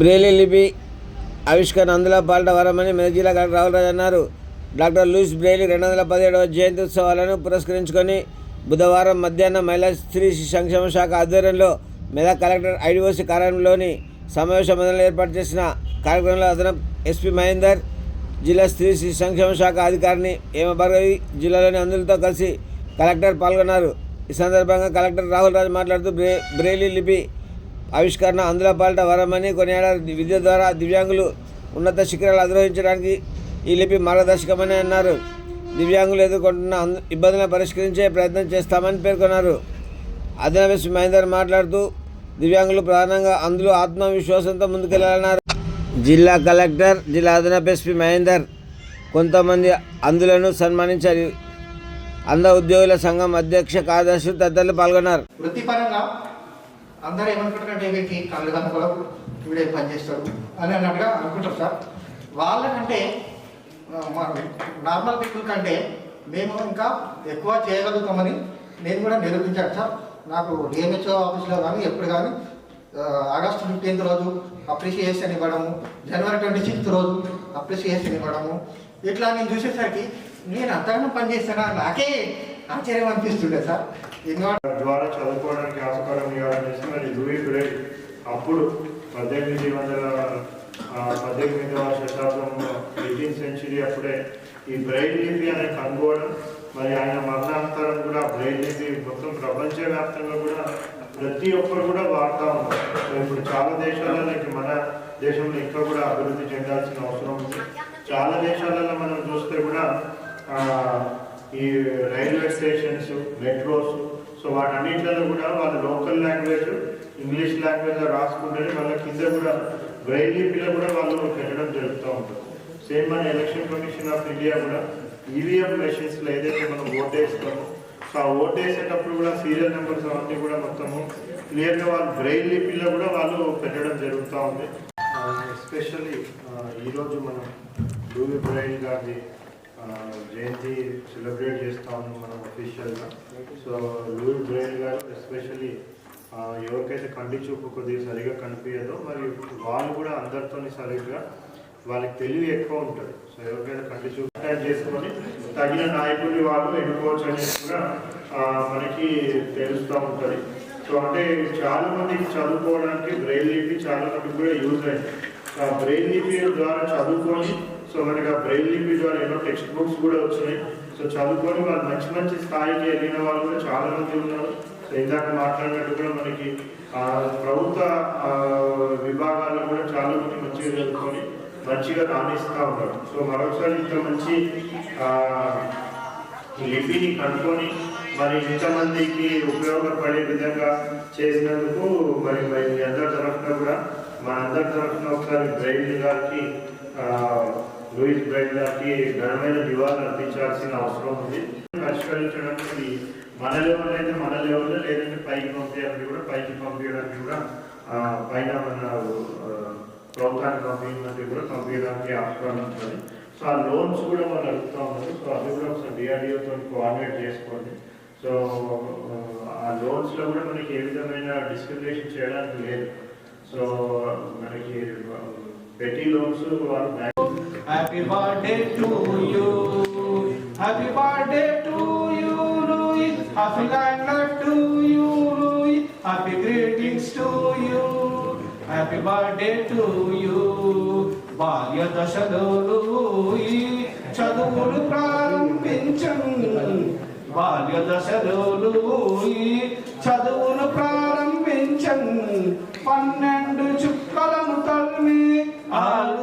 Braille లిపి ఆవిష్కరణ అందులో పాల్ట మెదక్ జిల్లా కలెక్టర్ రావులరాజు అన్నారు. డాక్టర్ లూయిస్ బ్రేలీ రెండు వందల పదిహేడవ జయంతి ఉత్సవాలను పురస్కరించుకొని బుధవారం మధ్యాహ్నం మహిళా స్త్రీ సంక్షేమ శాఖ ఆధ్వర్యంలో మెదక్ కలెక్టర్ ఐడిఓసి కార్యాలయంలోని సమావేశ మందిరంలో ఏర్పాటు చేసిన కార్యక్రమంలో అదనపు ఎస్పీ మహేందర్ జిల్లా స్త్రీ శిశు సంక్షేమ శాఖ అధికారిని ఏమ భార్గవి జిల్లాలోని అందులతో కలిసి కలెక్టర్ పాల్గొన్నారు. ఈ సందర్భంగా కలెక్టర్ రాహుల్ రాజు మాట్లాడుతూ బ్రే బ్రేలీ లిపి ఆవిష్కరణ అందుల పాలిట వరమని కొనియాడారు విద్య ద్వారా దివ్యాంగులు ఉన్నత శిఖరాలు అధిరోహించడానికి ఈ లిపి మార్గదర్శకమని అన్నారు. దివ్యాంగులు ఎదుర్కొంటున్న ఇబ్బందులను పరిష్కరించే ప్రయత్నం చేస్తామని పేర్కొన్నారు. అదనపు మహేందర్ మాట్లాడుతూ దివ్యాంగులు ప్రధానంగా అందులో ఆత్మవిశ్వాసంతో ముందుకెళ్ళాలన్నారు. జిల్లా కలెక్టర్ జిల్లా అదనపు ఎస్పీ మహేందర్ కొంతమంది అందులను సన్మానించారు. అంద ఉద్యోగుల సంఘం అధ్యక్ష కార్యదర్శులు తదితరులు పాల్గొన్నారు. వృత్తిపరంగా అందరూ ఏమనుకుంటారంటే వీడికి కళ్ళు కనుకోవడం వీడే పనిచేస్తాడు అని అన్నట్టుగా అనుకుంటారు సార్. వాళ్ళకంటే నార్మల్ పీపుల్ కంటే మేము ఇంకా ఎక్కువ చేయగలుగుతామని నేను కూడా నిరూపించాను సార్. నాకు డిఎంహెచ్ఓ ఆఫీస్లో కానీ ఎప్పుడు కానీ ఆగస్టు ఫిఫ్టీన్త్ రోజు అప్రిషియేషన్ ఇవ్వడము జనవరి ట్వంటీ సిక్స్త్ రోజు అప్రిషియేషన్ ఇవ్వడము ఇట్లా నేను చూసేసరికి నేను అంతగానో పనిచేస్తాను నాకే ఆశ్చర్యం అనిపిస్తుండే సార్. ఎందుకంటే ద్వారా చదువుకోవడానికి ఆస్కారం ఇవ్వాలనేసి ధృవీకుడై అప్పుడు పద్దెనిమిది వందల పద్దెనిమిదవ శతాబ్దంలో ఎయిటీన్ సెంచురీ అప్పుడే ఈ బ్రెయిల్ లిపి అనే కనుగోవడం మరి ఆయన మరణానంతరం కూడా బ్రెయిల్ లిపి మొత్తం ప్రపంచవ్యాప్తంగా కూడా ప్రతి ఒక్కరు కూడా వాడుతూ ఉన్నారు. ఇప్పుడు చాలా దేశాలలో మన దేశంలో ఇంకా కూడా అభివృద్ధి చెందాల్సిన అవసరం ఉంది. చాలా దేశాలలో మనం చూస్తే కూడా ఈ రైల్వే స్టేషన్స్ మెట్రోస్ సో వాటన్నింటిలో కూడా వాళ్ళ లోకల్ లాంగ్వేజ్ ఇంగ్లీష్ లాంగ్వేజ్ రాసుకుంటే వాళ్ళ కింద కూడా బ్రెయిల్ లిపిలో కూడా వాళ్ళు పెట్టడం జరుగుతూ ఉంటుంది. సేమ్ మన ఎలక్షన్ కమిషన్ ఆఫ్ ఇండియా కూడా ఈవీఎం మెషిన్స్లో ఏదైతే మనం ఓట్ వేస్తామో సో ఆ ఓట్ వేసేటప్పుడు కూడా సీరియల్ నెంబర్స్ అవన్నీ కూడా మొత్తము క్లియర్గా వాళ్ళు బ్రెయిల్ లిపిలో కూడా వాళ్ళు పెట్టడం జరుగుతూ ఉంది. ఎస్పెషల్లీ ఈరోజు మనం డూవి బ్రైల్ గారి జయంతి సెలబ్రేట్ చేస్తా ఉన్నాం మనం అఫీషియల్గా సో లూయి బ్రెయిన్ గారు ఎస్పెషల్లీ ఎవరికైతే కంటి చూపు కొద్దిగా సరిగా కనిపించదో మరియు వాళ్ళు కూడా అందరితో సరిగ్గా వాళ్ళకి తెలివి ఎక్కువ ఉంటుంది. సో ఎవరికైతే కంటి చూపు చేసుకొని తగిన నాయకుడిని వాళ్ళు ఎన్నుకోవచ్చు అనేది కూడా మనకి తెలుస్తూ ఉంటుంది. సో అంటే చాలా మందికి చదువుకోవడానికి బ్రెయిన్ లిపి చాలా మందికి కూడా యూజ్ అయింది. ఆ బ్రెయిల్ లిపి ద్వారా చదువుకొని సో మనకి ఆ బ్రెయిల్ లిపి ద్వారా ఎన్నో టెక్స్ట్ బుక్స్ కూడా వచ్చినాయి. సో చదువుకొని వాళ్ళు మంచి మంచి స్థాయికి వెళ్ళిన వాళ్ళు కూడా చాలా మంది ఉన్నారు. సో ఇందాక మాట్లాడినట్టు కూడా మనకి ఆ, ప్రభుత్వ ఆ, విభాగాల్లో కూడా చాలా మంది మంచిగా చదువుకొని మంచిగా రాణిస్తూ ఉన్నారు. సో మరొకసారి ఇంత మంచి లిపిని కనుక్కొని మరి ఇంతమందికి ఉపయోగపడే విధంగా చేసినందుకు మరి మరి అందరి తరఫున కూడా మా అందరి తరఫున ఒకసారి బ్రైల్ గారికి లూయిస్ బ్రైల్ గారికి ఘనమైన నివాళులు అర్పించాల్సిన అవసరం ఉంది. పరిష్కరించడానికి మన లెవెల్ అయితే మన లెవెల్లో లేదంటే పైకి పంపించడానికి కూడా పైకి పంపించడానికి కూడా పైన మన ప్రభుత్వానికి పంపించడానికి కూడా పంపించడానికి ఆస్కారం ఉంటుంది. సో ఆ లోన్స్ కూడా వాళ్ళు అడుగుతూ ఉన్నారు. సో అది కూడా ఒకసారి డిఆర్డిఓతో కోఆర్డినేట్ చేసుకోండి. సో ఆ లోన్స్లో కూడా మనకి ఏ విధమైన డిస్క్రిమినేషన్ చేయడానికి లేదు. సో మనకి పెట్టి లోన్స్ వాళ్ళు bank Happy birthday to you. Happy birthday to you, Louis. Happy long life to you, Louis. Happy greetings to you. Happy birthday to you. బాల్య దశలో లూయి చదువులు ప్రారంభించను బాల్య దశలో లూయి చదువును ప్రారంభించను పన్నెండు చుక్కలను తల్లి. ఆ